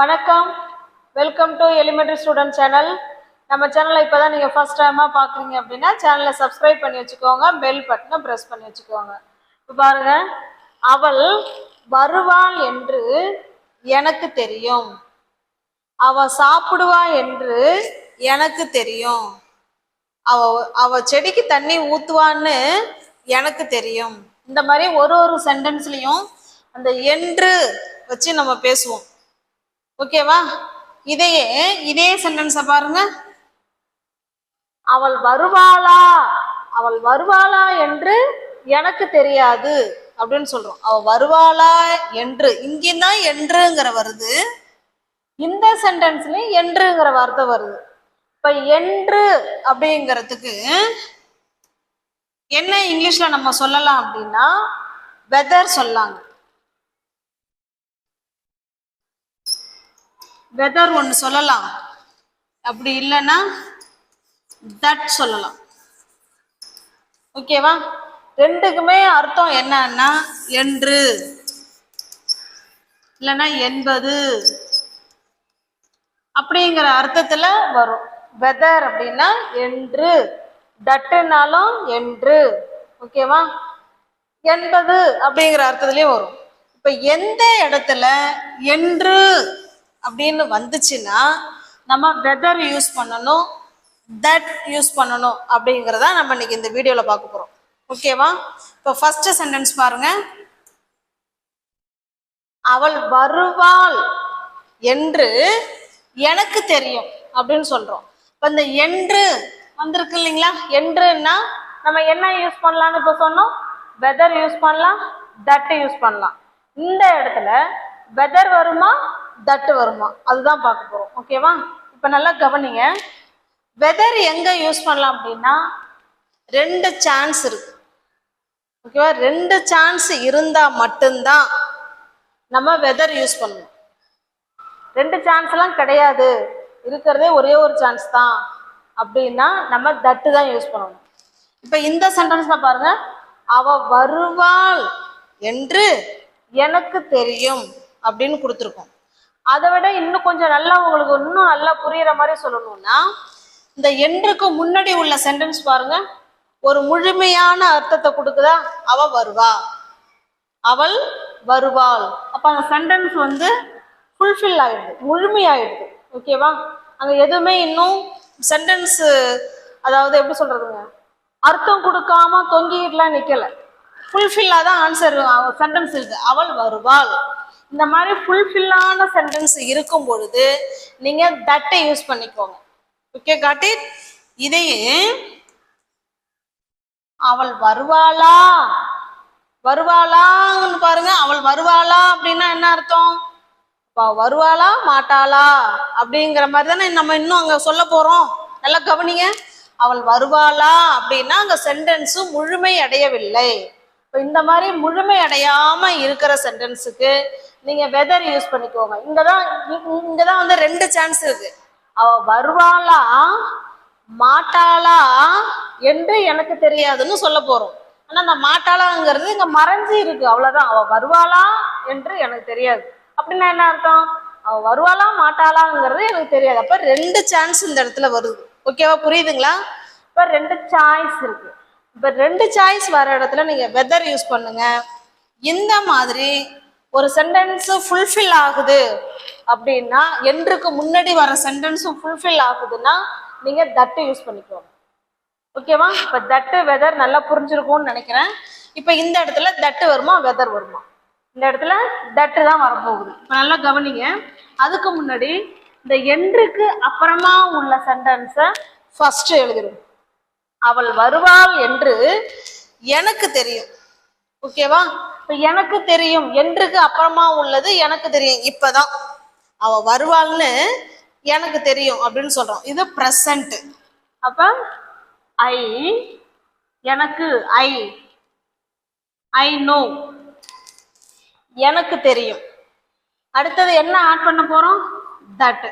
வணக்கம். Welcome to elementary student channel நம்ம சேனலை இப்போ தான் நீங்கள் ஃபஸ்ட் டைமாக பார்க்குறீங்க அப்படின்னா சேனலை சப்ஸ்கிரைப் பண்ணி வச்சுக்கோங்க. பெல் பட்டனை ப்ரெஸ் பண்ணி வச்சுக்கோங்க. இப்போ பாருங்க. அவள் வருவாள் என்று எனக்கு தெரியும். அவ சாப்பிடுவா என்று எனக்கு தெரியும். அவ அவ செடிக்கு தண்ணி ஊத்துவான்னு எனக்கு தெரியும். இந்த மாதிரி ஒரு ஒரு சென்டென்ஸ்லயும் அந்த என்று வச்சு நம்ம பேசுவோம். ஓகேவா? இதையே இதே சென்டென்ஸை பாருங்க. அவள் வருவாளா? அவள் வருவாளா என்று எனக்கு தெரியாது அப்படின்னு சொல்றோம். அவ வருவாளா என்று. இங்கேதான் என்றுங்கிற வருது. இந்த சென்டென்ஸ்லயும் என்றுங்கிற வார்த்தை வருது. இப்ப என்று அப்படிங்கிறதுக்கு என்ன இங்கிலீஷ்ல நம்ம சொல்லலாம் அப்படின்னா வெதர் சொல்லாங்க. வெதர் ஒன்று சொல்லலாம். அப்படி இல்லைன்னா தட் சொல்லலாம். ஓகேவா ரெண்டுக்குமே அர்த்தம் என்னன்னா என்று. இல்லைன்னா என்பது. அப்படிங்கிற அர்த்தத்துல வரும். வெதர் அப்படின்னா என்று. தட்டுனாலும் என்று. ஓகேவா என்பது அப்படிங்கிற அர்த்தத்துலயும் வரும். இப்ப எந்த இடத்துல என்று அப்படின்னு வந்துச்சுன்னா நம்ம வெதர் யூஸ் பண்ணணும் தட் யூஸ் பண்ணணும் அப்படிங்கிறத நம்ம இன்னைக்கு இந்த வீடியோவில் பார்க்க போகிறோம் ஓகேவா இப்போ ஃபர்ஸ்ட் சென்டென்ஸ் பாருங்க. அவள் வருவாள் என்று எனக்கு தெரியும் அப்படின்னு சொல்றோம். இப்போ இந்த என்று வந்திருக்கு இல்லைங்களா? என்றுன்னா நம்ம என்ன யூஸ் பண்ணலாம்னு இப்போ சொன்னோம்? வெதர் யூஸ் பண்ணலாம் தட் யூஸ் பண்ணலாம். இந்த இடத்துல வெதர் வருமா தட்டு வருமா? அதுதான் பார்க்க போகிறோம் ஓகேவா இப்போ நல்லா கவனிங்க. வெதர் எங்கே யூஸ் பண்ணலாம் அப்படின்னா ரெண்டு சான்ஸ் இருக்கு. ஓகேவா ரெண்டு சான்ஸ் இருந்தால் மட்டும்தான் நம்ம வெதர் யூஸ் பண்ணணும். ரெண்டு சான்ஸ்லாம் கிடையாது. இருக்கிறதே ஒரே ஒரு சான்ஸ் தான். அப்படின்னா நம்ம தட்டு தான் யூஸ் பண்ணணும். இப்போ இந்த சென்டென்ஸ்ல பாருங்க. அவ வருவாள் என்று எனக்கு தெரியும் அப்படின்னு கொடுத்துருக்கோம். அதை விட இன்னும் கொஞ்சம் நல்லா உங்களுக்கு இன்னும் நல்லா புரியுற மாதிரி சொல்லணும்னா இந்த என்றுக்கு முன்னாடி உள்ள சென்டென்ஸ் பாருங்க. ஒரு முழுமையான அர்த்தத்தை கொடுக்குதா? அவ வருவா. அவள் வருவாள். அப்ப அந்த சென்டென்ஸ் வந்து ஃபுல்ஃபில் ஆயிடுது முழுமையாயிடுது ஓகேவா அங்க எதுவுமே இன்னும் சென்டென்ஸ் அதாவது எப்படி சொல்றதுங்க? அர்த்தம் கொடுக்காம தொங்கிட்டுலாம் நிக்கல. ஃபுல்ஃபில்லா தான் ஆன்சர் சென்டென்ஸ் இருக்கு. அவள் வருவாள். இந்த மாதிரி ஃபுல்ஃபில்லான சென்டென்ஸ் இருக்கும் பொழுது நீங்க தட்டை யூஸ் பண்ணிக்கோங்க. ஓகே காட்டி இதையே அவள் வருவாளா? வருவாளான்னு பாருங்க அவள் வருவாளா? அப்படின்னா என்ன அர்த்தம்? வருவாளா? மாட்டாளா? அப்படிங்கிற மாதிரி தானே நம்ம இன்னும் அங்க சொல்ல போறோம். நல்லா கவனிங்க. அவள் வருவாளா? அப்படின்னா அங்க சென்டென்ஸ் முழுமை அடையவில்லை. இப்போ இந்த மாதிரி முழுமை அடையாம இருக்கிற சென்டென்ஸுக்கு நீங்க வெதர் யூஸ் பண்ணிக்கோங்க. இங்கதான் இங்கதான் வந்து ரெண்டு சான்ஸ் இருக்கு. அவ வருவாளா மாட்டாளா என்று எனக்கு தெரியாதுன்னு சொல்ல போறோம். ஆனா அந்த மாட்டாளாங்கிறது இங்க மறைஞ்சு இருக்கு. அவ்வளவுதான். அவ வருவாளா என்று எனக்கு தெரியாது. அப்படின்னா என்ன அர்த்தம்? அவ வருவாளா மாட்டாளாங்கிறது எனக்கு தெரியாது. அப்ப ரெண்டு சான்ஸ் இந்த இடத்துல வருது. ஓகேவா புரியுதுங்களா? இப்ப ரெண்டு சாய்ஸ் இருக்கு. இப்போ ரெண்டு சாய்ஸ் வர இடத்துல நீங்கள் வெதர் யூஸ் பண்ணுங்க. இந்த மாதிரி ஒரு சென்டென்ஸ் ஃபுல்ஃபில் ஆகுது அப்படின்னா என்றுக்கு முன்னாடி வர சென்டென்ஸும் ஃபுல்ஃபில் ஆகுதுன்னா நீங்கள் தட்டு யூஸ் பண்ணிக்கோங்க. ஓகேவா இப்போ தட்டு வெதர் நல்லா புரிஞ்சிருக்கும்னு நினைக்கிறேன். இப்போ இந்த இடத்துல தட்டு வருமா வெதர் வருமா? இந்த இடத்துல தட்டு தான் வரப்போகுது. இப்போ நல்லா கவனிங்க. அதுக்கு முன்னாடி இந்த என்றுக்கு அப்புறமா உள்ள சென்டென்ஸை ஃபஸ்ட்டு எழுதிடுவோம் அவள் வருவாள் என்று எனக்கு தெரியும். ஓகேவா? எனக்கு தெரியும். என்றுக்கு அப்புறமா உள்ளது எனக்கு தெரியும். இப்பதான். அவ வருவாள்னு எனக்கு தெரியும் அப்படின்னு சொல்றோம். இது பிரசன்ட் அப்ப ஐ எனக்கு ஐ ஐ நோ எனக்கு தெரியும். அடுத்தது என்ன ஆட் பண்ண போறோம்? தட்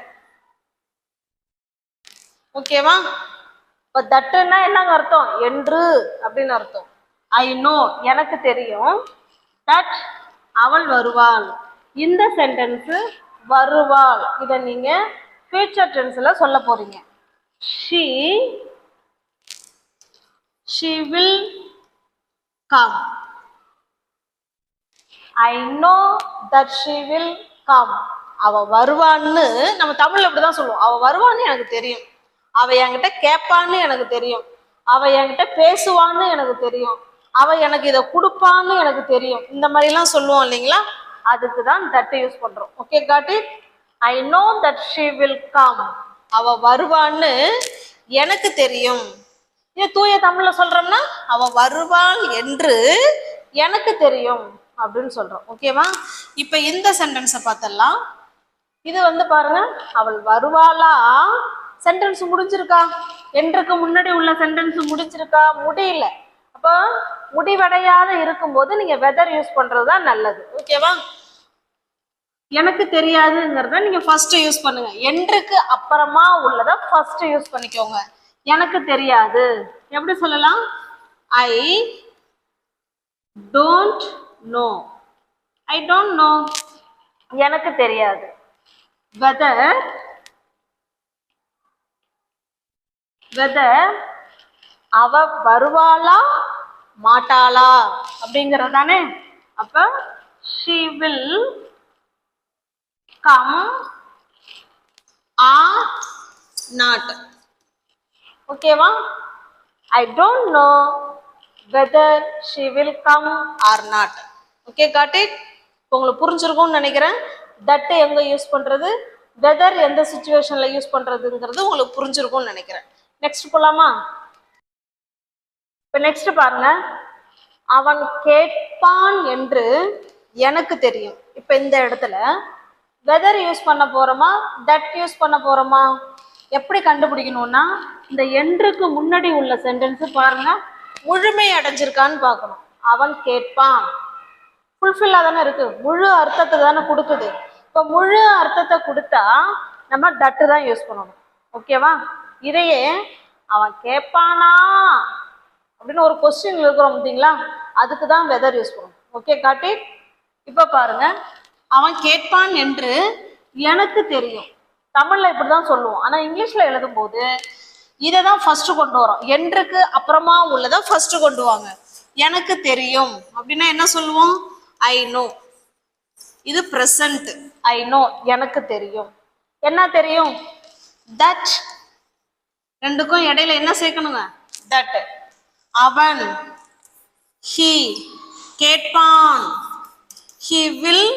ஓகேவா? இப்ப தட்டுன்னா என்னங்க அர்த்தம்? என்று அப்படின்னு அர்த்தம். ஐ நோ எனக்கு தெரியும் தட் அவள் வருவாள். இந்த சென்டென்ஸ் வருவாள். இதை நீங்க ஃபியூச்சர் டென்ஸ்ல சொல்ல போறீங்க. She she will come I know that she will come அவ வருவான்னு நம்ம தமிழ்ல அப்படிதான் சொல்லுவோம். அவ வருவான்னு எனக்கு தெரியும். அவ என்கிட்ட கேட்பான்னு எனக்கு தெரியும். அவ என்கிட்ட பேசுவான்னு எனக்கு தெரியும். அவ எனக்கு இதை கொடுப்பான்னு எனக்கு தெரியும். இந்த மாதிரிலாம் சொல்லுவோம் இல்லைங்களா? அதுக்கு தான் தட் யூஸ் பண்றோம். ஓகே காட்டி? I know that she will come அவ வருவான்னு எனக்கு தெரியும். இது தூய தமிழ்ல சொல்றோம்னா அவ வருவாள் என்று எனக்கு தெரியும் அப்படின்னு சொல்றோம். ஓகேவா இப்ப இந்த சென்டென்ஸை பார்த்தலாம் இது வந்து பாருங்க அவள் வருவாளா சென்டென்ஸ் முடிஞ்சிருக்கா? என்றுக்கு முன்னாடி உள்ள சென்டென்ஸ் முடிஞ்சிருக்கா? முடியல. அப்போ முடிவடையாத இருக்கும்போது நீங்க வெதர் யூஸ் பண்றது தான் நல்லது. ஓகேவா எனக்கு தெரியாதுங்கிறத நீங்க ஃபர்ஸ்ட் யூஸ் பண்ணுங்க. என்றுக்கு அப்புறமா உள்ளத ஃபர்ஸ்ட் யூஸ் பண்ணிக்கோங்க. எனக்கு தெரியாது. எப்படி சொல்லலாம்? I don't know I don't know எனக்கு தெரியாது. வெதர் வெதர் அவ வருவாளா மாட்டாளா? அப்படிங்கிறது தானே? அப்ப she will come or not ஓகேவா I don't know whether she will come or not okay got it உங்களுக்கு புரிஞ்சிருக்கும்னு நினைக்கிறேன். தட்டு எங்க யூஸ் பண்ணுறது வெதர் எந்த சுச்சுவேஷன்ல யூஸ் பண்ணுறதுங்கிறது உங்களுக்கு புரிஞ்சிருக்கும்னு நினைக்கிறேன். நெக்ஸ்ட் போலாமா? இப்ப நெக்ஸ்ட் பாருங்க. அவன் கேட்பான் என்று எனக்கு தெரியும். இப்ப இந்த இடத்துல வெதர் யூஸ் பண்ண போறோமா? தட் யூஸ் பண்ண போறோமா? எப்படி கண்டுபிடிக்கணும்னா இந்த என்றுக்கு முன்னாடி உள்ள சென்டென்ஸ் பாருங்க. முழுமை அடைஞ்சிருக்கான்னு பார்க்கணும். அவன் கேட்பான். ஃபுல்ஃபில்லாக தானே இருக்கு. முழு அர்த்தத்தை தானே கொடுக்குது. இப்போ முழு அர்த்தத்தை கொடுத்தா நம்ம தட்டு தான் யூஸ் பண்ணணும். ஓகேவா இதையே அவன் கேட்பானா? அப்படின்னு ஒரு கொஸ்டின் இருக்கிறோம் பார்த்தீங்களா? அதுக்கு தான் வெதர் யூஸ் பண்ணுவோம் ஓகே காட்டி? இப்போ பாருங்க. அவன் கேட்பான் என்று எனக்கு தெரியும். தமிழ்ல இப்படிதான் சொல்லுவோம். ஆனா இங்கிலீஷ்ல எழுதும் போது இதை தான் ஃபர்ஸ்ட் கொண்டு வரோம். என்றுக்கு அப்புறமா உள்ளதை ஃபர்ஸ்ட் கொண்டு வாங்க. எனக்கு தெரியும். அப்படின்னா என்ன சொல்லுவோம்? ஐ நோ இது ப்ரெசன்ட் ஐ நோ எனக்கு தெரியும். என்ன தெரியும்? தட் ரெண்டுக்கும் இடையில என்ன சேர்க்கணுங்க? தட் அவன் ஹி கேட்பான். He will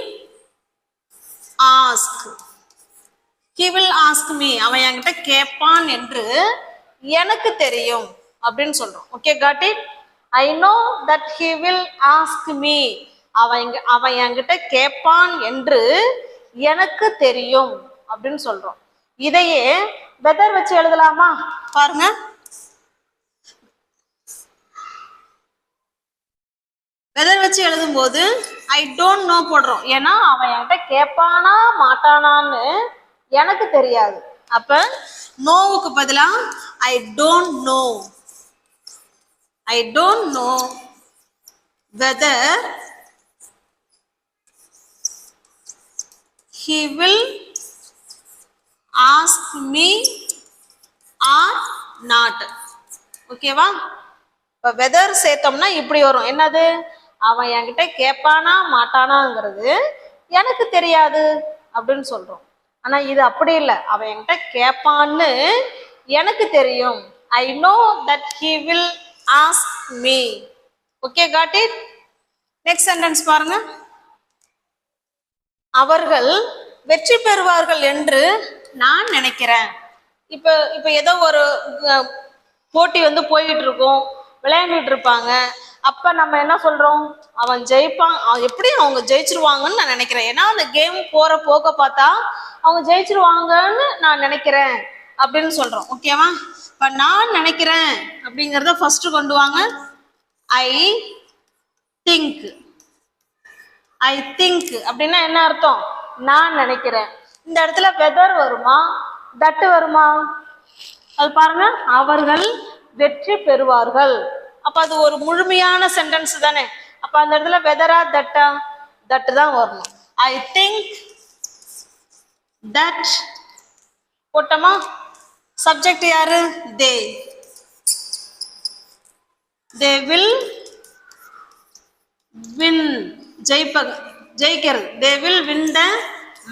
ask he will ask me அவன் என்கிட்ட கேட்பான் என்று எனக்கு தெரியும் அப்படின்னு சொல்றோம் okay got it I know that he will ask me அவன் அவன் என்கிட்ட கேட்பான் என்று எனக்கு தெரியும் அப்படின்னு சொல்றோம் இதையே வெதர் வச்சு எழுதலாமா? பாருங்க. வெதர் வச்சு எழுதும்போது ஐ டோன்ட் நோ போடுறோம். ஏன்னா அவன் என்கிட்ட கேட்பானா மாட்டானான்னு எனக்கு தெரியாது. அப்ப நோவுக்கு பதிலா I don't know I don't know whether he will ask me or not ஓகேவா இப்போ வெதர் சேர்த்தோம்னா இப்படி வரும். என்னது? அவன் என்கிட்ட கேட்பானா மாட்டானாங்கிறது எனக்கு தெரியாது அப்படின்னு சொல்கிறோம் ஆனால் இது அப்படி இல்லை. அவன் என்கிட்ட கேட்பான்னு எனக்கு தெரியும். I know that he will ask me okay got it next sentence பாருங்க. அவர்கள் வெற்றி பெறுவார்கள் என்று நான் நினைக்கிறேன். இப்போ இப்போ ஏதோ ஒரு போட்டி வந்து போயிட்டு இருக்கும் விளையாண்டுட்டு இருப்பாங்க அப்ப நம்ம என்ன சொல்றோம்? அவன் ஜெயிப்பான் அவன் எப்படி அவங்க ஜெயிச்சிருவாங்கன்னு நான் நினைக்கிறேன். ஏன்னா அந்த கேம் போற போக்க பார்த்தா அவங்க ஜெயிச்சிருவாங்கன்னு நான் நினைக்கிறேன். அப்படின்னு சொல்றோம். ஓகேவா இப்ப நான் நினைக்கிறேன் அப்படிங்கறத ஃபர்ஸ்ட் கொண்டு வாங்க. ஐ திங்க் ஐ திங்க் அப்படின்னா என்ன அர்த்தம்? நான் நினைக்கிறேன். இந்த இடத்துல வெதர் வருமா? தட்டு வருமா? அது பாருங்க அவர்கள் வெற்றி பெறுவார்கள். அப்ப அது ஒரு முழுமையான சென்டென்ஸ் தானே? அப்ப அந்த இடத்துல வெதரா தட்டா தட்டு தான் வரணும். ஐ திங்க் தட் போட்டோமா? சப்ஜெக்ட் யாரு? தே தே வில் வின் ஜெயிப்ப ஜெயிக்கிறது. They will win the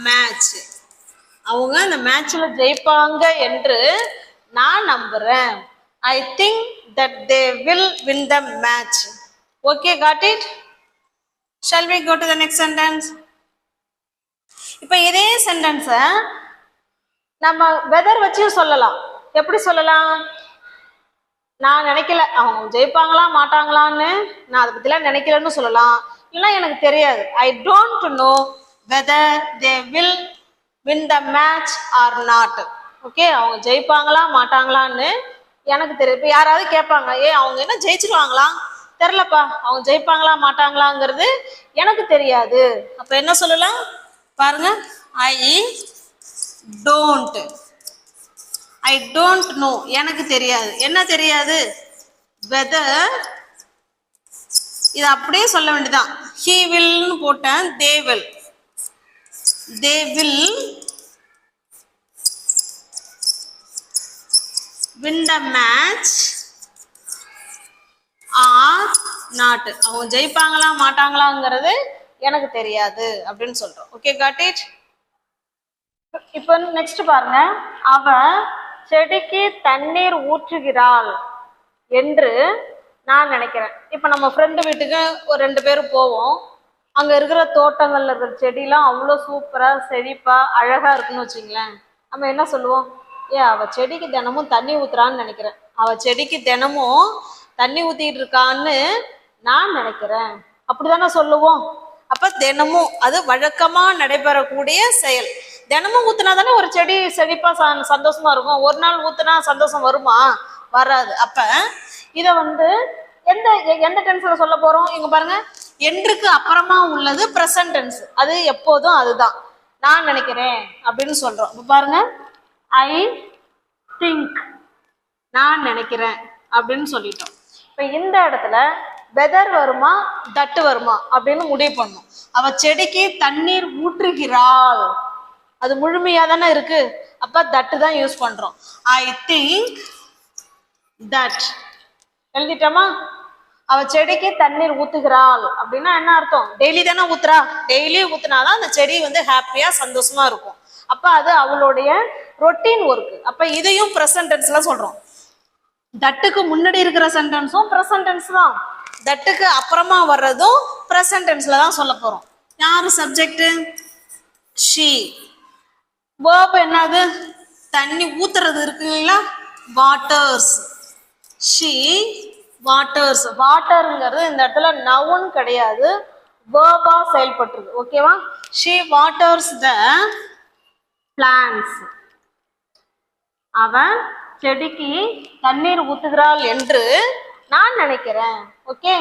match அவங்க அந்த மேட்ச்ல ஜெயிப்பாங்க என்று நான் நம்புறேன். I think that they will win the match okay got it shall we go to the next sentence இப்போ இதே சென்டென்ஸை நம்ம வெதர் வச்சும் சொல்லலாம். எப்படி சொல்லலாம்? நான் நினைக்கல. அவங்க ஜெயிப்பாங்களா மாட்டாங்களான்னு நான் அதை பற்றிலாம் நினைக்கலன்னு சொல்லலாம். இல்லைன்னா எனக்கு தெரியாது. I don't know whether they will win the match or not okay அவங்க ஜெயிப்பாங்களா மாட்டாங்களான்னு எனக்கு தெரியும் இப்போ யாராவது கேட்பாங்க ஏ அவங்க என்ன ஜெயிச்சிருவாங்களா? தெரிலப்பா அவங்க ஜெயிப்பாங்களா மாட்டாங்களாங்கிறது எனக்கு தெரியாது. அப்போ என்ன சொல்லலாம்? பாருங்க. I don't I don't know எனக்கு தெரியாது. என்ன தெரியாது? வெதர் இது அப்படியே சொல்ல வேண்டியதான் ஹீ வில்னு போட்டேன் they will they will win the match or not. அவங்க ஜெயிப்பாங்களா மாட்டாங்களாங்கிறது எனக்கு தெரியாது அப்படின்னு சொல்றோம். ஓகே காட் இட் இப்போ நெக்ஸ்ட் பாருங்க. அவ செடிக்கு தண்ணீர் ஊற்றுகிறாள் என்று நான் நினைக்கிறேன். இப்போ நம்ம ஃப்ரெண்டு வீட்டுக்கு ஒரு ரெண்டு பேரும் போவோம். அங்கே இருக்கிற தோட்டங்கள்ல இருக்கிற செடிலாம் அவ்வளோ சூப்பராக செழிப்பாக அழகாக இருக்குன்னு வச்சுங்களேன். நம்ம என்ன சொல்லுவோம்? ஏ அவ செடிக்கு தினமும் தண்ணி ஊத்துறான்னு நினைக்கிறேன். அவ செடிக்கு தினமும் தண்ணி ஊத்திட்டு இருக்கான்னு நான் நினைக்கிறேன். அப்படிதானே சொல்லுவோம்? அப்ப தினமும் அது வழக்கமா நடைபெறக்கூடிய செயல். தினமும் ஊத்துனா தானே ஒரு செடி செழிப்பா ச- சந்தோஷமா இருக்கும். ஒரு நாள் ஊத்துனா சந்தோஷம் வருமா? வராது. அப்ப இத வந்து எந்த எந்த டென்ஸ்ல சொல்ல போறோம்? இங்க பாருங்க. என்றுக்கு அப்புறமா உள்ளது ப்ரெசன்டென்ஸ் அது எப்போதும் அதுதான். நான் நினைக்கிறேன் அப்படின்னு சொல்றோம். இப்போ பாருங்க. ஐ திங்க் நான் நினைக்கிறேன் அப்படின்னு சொல்லிட்டோம். இப்போ இந்த இடத்துல வெதர் வருமா தட்டு வருமா அப்படின்னு முடிவு பண்ணும். அவ செடிக்கு தண்ணீர் ஊற்றுகிறாள். அது முழுமையா தானே இருக்கு? அப்ப தட்டு தான் யூஸ் பண்றோம். ஐ திங்க் தட் எழுதிட்டோமா? அவ செடிக்கு தண்ணீர் ஊத்துகிறாள் அப்படின்னா என்ன அர்த்தம்? டெய்லி தானே ஊத்துறா? டெய்லி ஊத்துனாதான் அந்த செடி வந்து ஹாப்பியா சந்தோஷமா இருக்கும். அப்ப அது அவளுடைய ரொட்டீன் ஒர்க் அப்ப இதையும் ப்ரெசன்ட் சொல்றோம். தட்டுக்கு முன்னாடி இருக்கிற சென்டென்ஸும் ப்ரெசன்ட் தான். தட்டுக்கு அப்புறமா வர்றதும் ப்ரெசன்ட் தான் சொல்ல போறோம். யாரு சப்ஜெக்ட் ஷீ வேர்ப் என்னது? தண்ணி ஊத்துறது இருக்குங்களா வாட்டர்ஸ் ஷீ வாட்டர்ஸ் வாட்டருங்கிறது இந்த இடத்துல நவுன் கிடையாது. வேர்பா செயல்பட்டுருது. ஓகேவா ஷீ வாட்டர்ஸ் த பிளான்ஸ் அவன் செடிக்கு தண்ணீர் ஊத்துகிறாள் என்று நான் நினைக்கிறேன். Okay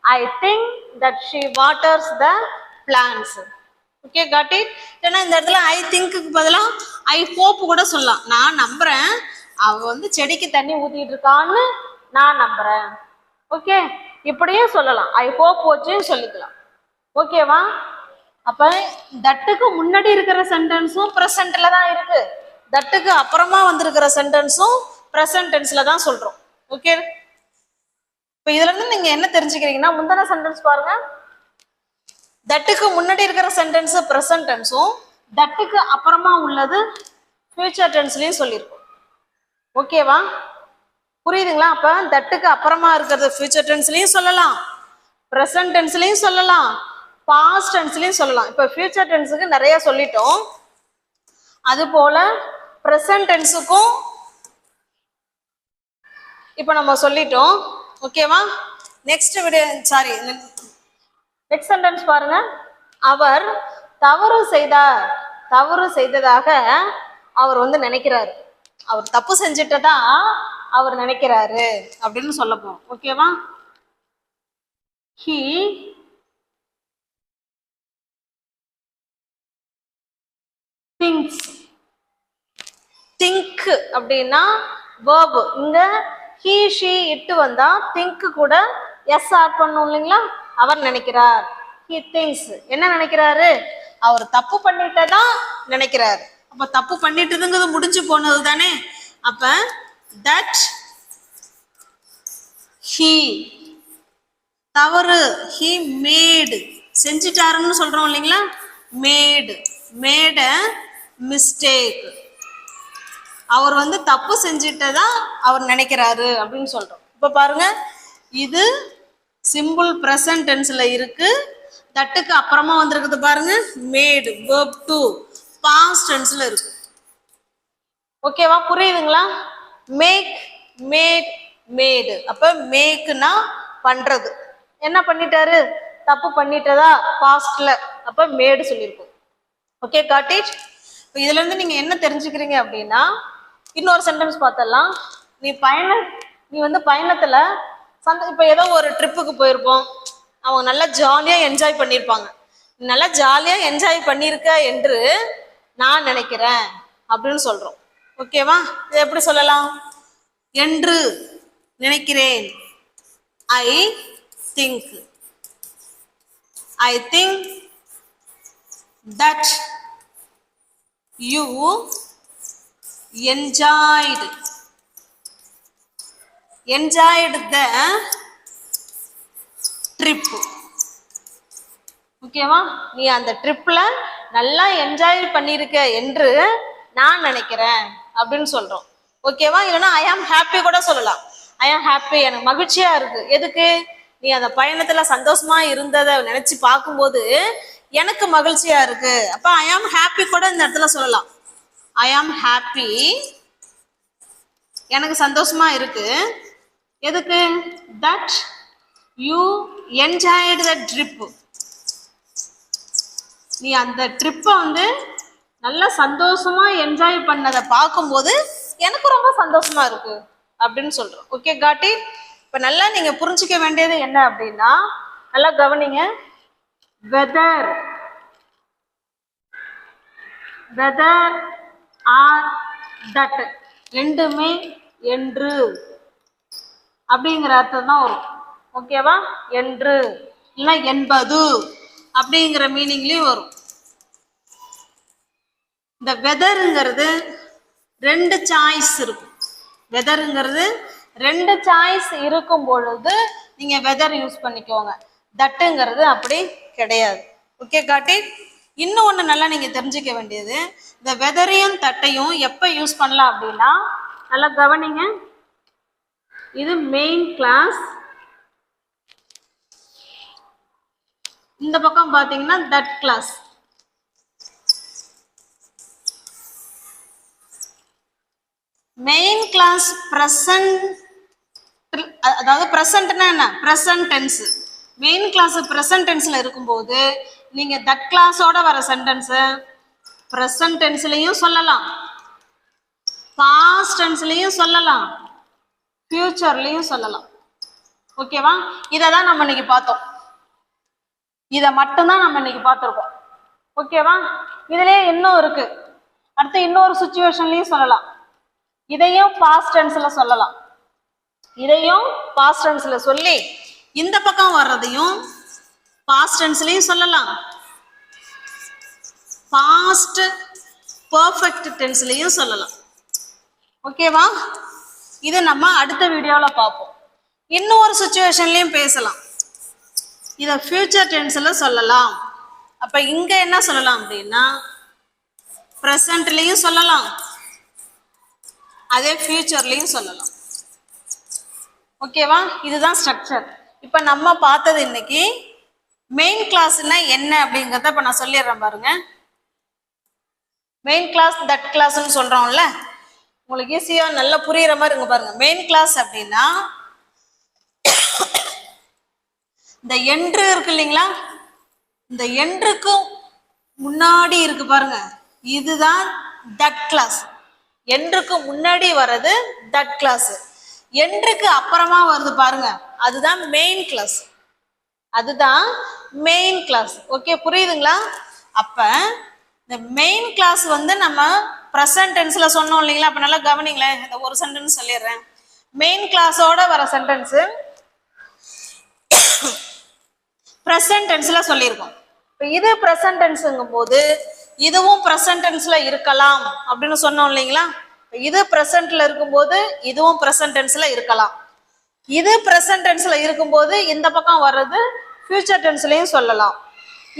I think that she waters the plants okay got it ஏன்னா இந்த இடத்துல ஐ திங்க்கு பதிலாக ஐ ஹோப் கூட சொல்லலாம். நான் நம்புறேன். அவ வந்து செடிக்கு தண்ணி ஊத்திட்டு இருக்கான்னு நான் நம்புறேன். ஓகே இப்படியே சொல்லலாம். ஐ ஹோப் வச்சும் சொல்லிக்கலாம். ஓகேவா அப்ப தட்டுக்கு முன்னாடி இருக்கிற சென்டென்ஸும் ப்ரெசன்ட்ல தான் இருக்கு. தட்டுக்கு அப்புறமா வந்திருக்கிற சென்டென்ஸும் ப்ரெசன்ட் டென்ஸ்ல தான் சொல்றோம். ஓகே இப்போ இதுல இருந்து நீங்க என்ன தெரிஞ்சுக்கிறீங்கன்னா முந்தின சென்டென்ஸ் பாருங்க. தட்டுக்கு முன்னாடி இருக்கிற சென்டென்ஸ் ப்ரெசன்ட் டென்ஸும் தட்டுக்கு அப்புறமா உள்ளது ஃபியூச்சர் டென்ஸ்லயும் சொல்லியிருக்கோம். ஓகேவா புரியுதுங்களா? அப்ப தட்டுக்கு அப்புறமா இருக்கிறது ஃபியூச்சர் டென்ஸ்லயும் சொல்லலாம். ப்ரெசன்ட் டென்ஸ்லயும் சொல்லலாம். பாஸ்ட் டென்ஸ்லயும் சொல்லலாம். இப்போ ஃபியூச்சர் டென்ஸுக்கு நிறைய சொல்லிட்டோம். அது போல ப்ரெசன்ட் டென்ஸுக்கும் இப்போ நம்ம சொல்லிட்டோம். ஓகேவா நெக்ஸ்ட் விட சாரி நெக்ஸ்ட் சென்டென்ஸ் பாருங்க. அவர் தவறு செய்தார் தவறு செய்ததாக அவர் வந்து நினைக்கிறார். அவர் தப்பு செஞ்சிட்டதா அவர் நினைக்கிறாரு அப்படின்னு சொல்ல போறோம் ஓகேவா? ஹி திங்ஸ் திங்க் அப்படின்னா வேர்பு இங்க ஹீ ஷீ இட்டு வந்தா திங்க் கூட எஸ் ஆட் பண்ணும் இல்லைங்களா? அவர் நினைக்கிறார். ஹி திங்ஸ் என்ன நினைக்கிறாரு? அவர் தப்பு பண்ணிட்டதான் நினைக்கிறாரு. அப்ப தப்பு பண்ணிட்டுதுங்கிறது முடிஞ்சு போனது தானே அப்ப தட் ஹீ தவறு ஹீ மேடு செஞ்சிட்டாருன்னு சொல்றோம் இல்லைங்களா? மேடு மேட மிஸ்டேக் அவர் வந்து தப்பு செஞ்சிட்டதா அவர் நினைக்கிறாரு அப்படின்னு சொல்றோம். இப்ப பாருங்க இது சிம்பிள் ப்ரெசன்ட் டென்ஸ்ல இருக்கு. தட்டுக்கு அப்புறமா வந்திருக்குது பாருங்க மேடு வேர்ப் டு பாஸ்ட் டென்ஸ்ல இருக்கு. ஓகேவா புரியுதுங்களா? Make made made. அப்ப மேக்னா பண்றது. என்ன பண்ணிட்டாரு? தப்பு பண்ணிட்டதா? பாஸ்ட்ல. அப்ப மேடு சொல்லியிருக்கோம். ஓகே காட்டேஜ் இப்போ இதுல இருந்து நீங்க என்ன தெரிஞ்சுக்கிறீங்க அப்படின்னா இன்னொரு சென்டென்ஸ் பார்த்தலாம் நீ பயண நீ வந்து பயணத்துல சந்த இப்போ ஏதோ ஒரு ட்ரிப்புக்கு போயிருப்போம். அவங்க நல்லா ஜாலியா என்ஜாய் பண்ணியிருப்பாங்க. நல்லா ஜாலியா என்ஜாய் பண்ணியிருக்க என்று நான் நினைக்கிறேன் அப்படின்னு சொல்றோம். ஓகேவா? இதை எப்படி சொல்லலாம்? என்று நினைக்கிறேன். I think I think that you enjoyed enjoyed the trip ஓகேவா? நீ அந்த ட்ரிப்பில் நல்லா என்ஜாய் பண்ணியிருக்க என்று நான் நினைக்கிறேன். அப்படின்னு சொல்றோம். ஓகேவா இல்லைன்னா ஐ ஆம் ஹாப்பி கூட சொல்லலாம். ஐ ஆம் ஹாப்பி எனக்கு மகிழ்ச்சியா இருக்கு. எதுக்கு? நீ அந்த பயணத்துல சந்தோஷமா இருந்ததை நினைச்சு பார்க்கும்போது எனக்கு மகிழ்ச்சியா இருக்கு. அப்ப ஐ ஆம் ஹாப்பி கூட இந்த இடத்துல சொல்லலாம். ஐ ஆம் ஹாப்பி எனக்கு சந்தோஷமா இருக்கு. எதுக்கு? That you enjoyed the trip நீ அந்த ட்ரிப்பை வந்து நல்லா சந்தோஷமா என்ஜாய் பண்ணதை பார்க்கும்போது எனக்கு ரொம்ப சந்தோஷமா இருக்கு அப்படின்னு சொல்றோம். ஓகே காட்டி இப்ப நல்லா நீங்க புரிஞ்சுக்க வேண்டியது என்ன அப்படின்னா நல்லா கவனிங்க. வெதர் வெதர் ஆர் தட் ரெண்டுமே என்று அப்படிங்கிற அர்த்தம் தான் வரும். ஓகேவா என்று இல்லை என்பது அப்படிங்கிற மீனிங்லயும் வரும். இந்த வெதருங்கிறது ரெண்டு சாய்ஸ் இருக்கும். வெதருங்கிறது ரெண்டு சாய்ஸ் இருக்கும் பொழுது நீங்க வெதர் யூஸ் பண்ணிக்கோங்க. தட்டுங்கிறது அப்படி கிடையாது. ஓகே காட்டி? இன்னும் ஒன்று நல்லா நீங்கள் தெரிஞ்சுக்க வேண்டியது. இந்த வெதரையும் தட்டையும் எப்போ யூஸ் பண்ணலாம் அப்படின்னா நல்லா கவனிங்க. இது மெயின் கிளாஸ் இந்த பக்கம் பார்த்தீங்கன்னா that clause main clause present அதாவது ப்ரெசன்ட்னா என்ன? Present tense main clause present டென்ஸ்ல இருக்கும்போது நீங்க தட் கிளாஸோட வர சென்டென்ஸை ப்ரெசன்ட் டென்ஸ்லையும் சொல்லலாம். பாஸ்ட் டென்ஸ்லையும் சொல்லலாம். ஃபியூச்சர்லையும் சொல்லலாம். ஓகேவா இதை தான் நம்ம இன்னைக்கு பார்த்தோம். இதை மட்டும்தான் நம்ம இன்னைக்கு பார்த்துருக்கோம். ஓகேவா இதுலயே இன்னும் இருக்கு. அடுத்து இன்னொரு சுச்சுவேஷன்லயும் சொல்லலாம். இதையும் பாஸ்ட் டென்ஸ்ல சொல்லலாம். இதையும் பாஸ்ட் டென்ஸ்ல சொல்லி இந்த பக்கம் வர்றதையும் பாஸ்ட் டென்ஸ்லயும் சொல்லலாம். பாஸ்ட் பர்ஃபெக்ட் டென்ஸ்லயும் சொல்லலாம். ஓகேவா இது நம்ம அடுத்த வீடியோவில் பார்ப்போம். இன்னும் ஒரு சுச்சுவேஷன்லையும் பேசலாம். இதை ஃபியூச்சர் டென்ஸில் சொல்லலாம். அப்போ இங்கே என்ன சொல்லலாம் அப்படின்னா ப்ரெசண்ட்லேயும் சொல்லலாம். அதே ஃபியூச்சர்லையும் சொல்லலாம். ஓகேவா இதுதான் ஸ்ட்ரக்சர் இப்போ நம்ம பார்த்தது இன்னைக்கு மெயின் கிளாஸ்னா என்ன அப்படிங்கிறத இப்போ நான் சொல்லிடுறேன் பாருங்க. மெயின் கிளாஸ் தட் கிளாஸ்னு சொல்கிறோம்ல உங்களுக்கு ஈஸியாக நல்லா புரியுற மாதிரி இங்க பாருங்க. மெயின் கிளாஸ் அப்படின்னா இந்த என்று இருக்கு இல்லைங்களா? இந்த என்றுக்கும் முன்னாடி இருக்கு பாருங்க. இதுதான் தட் கிளாஸ் என்றுக்கு முன்னாடி வர்றது தட் கிளாஸ் என்றுக்கு அப்புறமா வருது பாருங்க. அதுதான் மெயின் கிளாஸ் அதுதான் மெயின் கிளாஸ் ஓகே புரியுதுங்களா? அப்ப இந்த மெயின் கிளாஸ் வந்து நம்ம ப்ரெசன்ட் டென்ஸ்ல சொன்னோம் இல்லைங்களா? அப்ப நல்லா கவனிங்களேன். இந்த ஒரு சென்டென்ஸ் சொல்லிடுறேன். மெயின் கிளாஸோட வர சென்டென்ஸ் ப்ரெசன்ட் டென்ஸ்ல சொல்லியிருக்கோம். இப்போ இது ப்ரெசன்ட் டென்ஸுங்கும் போது இதுவும் ப்ரெசன்ட் டென்ஸ்ல இருக்கலாம் அப்படின்னு சொன்னோம் இல்லைங்களா? இது ப்ரெசன்ட்ல இருக்கும்போது இதுவும் ப்ரெசன்ட் டென்ஸ்ல இருக்கலாம். இது ப்ரெசன்ட் டென்ஸ்ல இருக்கும்போது இந்த பக்கம் வர்றது ஃபியூச்சர் டென்ஸ்லயும் சொல்லலாம்.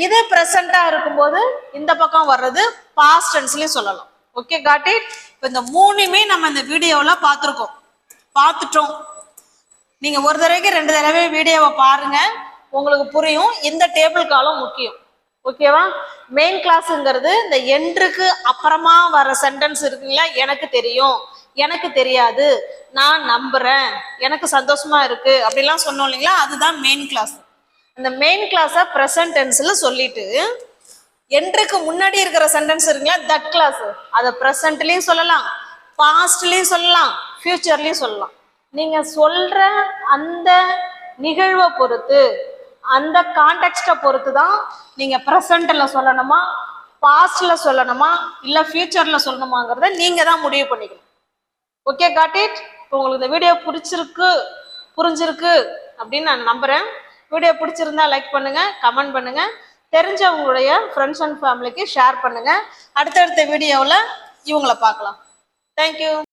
இது ப்ரெசண்டா இருக்கும்போது இந்த பக்கம் வர்றது பாஸ்ட் டென்ஸ்லயும் சொல்லலாம். ஓகே காட் இட் இப்போ இந்த மூணுமே நம்ம இந்த வீடியோவில் பார்த்துருக்கோம். பார்த்துட்டோம். நீங்கள் ஒரு தடவைக்கு ரெண்டு தடவை வீடியோவை பாருங்க. உங்களுக்கு புரியும். இந்த டேபிள் காலம் முக்கியம். ஓகேவா மெயின் கிளாஸுங்கிறது இந்த என்றுக்கு அப்புறமா வர சென்டென்ஸ் இருக்குங்களா? எனக்கு தெரியும். எனக்கு தெரியாது. நான் நம்புறேன். எனக்கு சந்தோஷமா இருக்கு. அப்படிலாம் சொன்னோம் இல்லைங்களா? அதுதான் மெயின் கிளாஸ் அந்த மெயின் கிளாஸை ப்ரெசன்ட் சொல்லிட்டு என்றுக்கு முன்னாடி இருக்கிற சென்டென்ஸ் இருக்குங்களா? தட் கிளாஸ் அதை ப்ரெசன்ட்லேயும் சொல்லலாம். பாஸ்ட்லேயும் சொல்லலாம். ஃபியூச்சர்லேயும் சொல்லலாம். நீங்கள் சொல்கிற அந்த நிகழ்வை பொறுத்து அந்த கான்டெக்ட்டை பொறுத்து தான் நீங்கள் ப்ரெசண்ட்டில் சொல்லணுமா பாஸ்டில் சொல்லணுமா இல்லை ஃப்யூச்சரில் சொல்லணுமாங்கிறத நீங்கள் தான் முடிவு பண்ணிக்கணும். ஓகே காட் இட் இப்போ உங்களுக்கு இந்த வீடியோ பிடிச்சிருக்கு புரிஞ்சிருக்கு அப்படின்னு நான் நம்புகிறேன் வீடியோ பிடிச்சிருந்தா லைக் பண்ணுங்கள் கமெண்ட் பண்ணுங்கள் தெரிஞ்சவங்களுடைய ஃப்ரெண்ட்ஸ் அண்ட் ஃபேமிலிக்கு ஷேர் பண்ணுங்கள் அடுத்தடுத்த வீடியோவில் இவங்களை பார்க்கலாம். தேங்க்யூ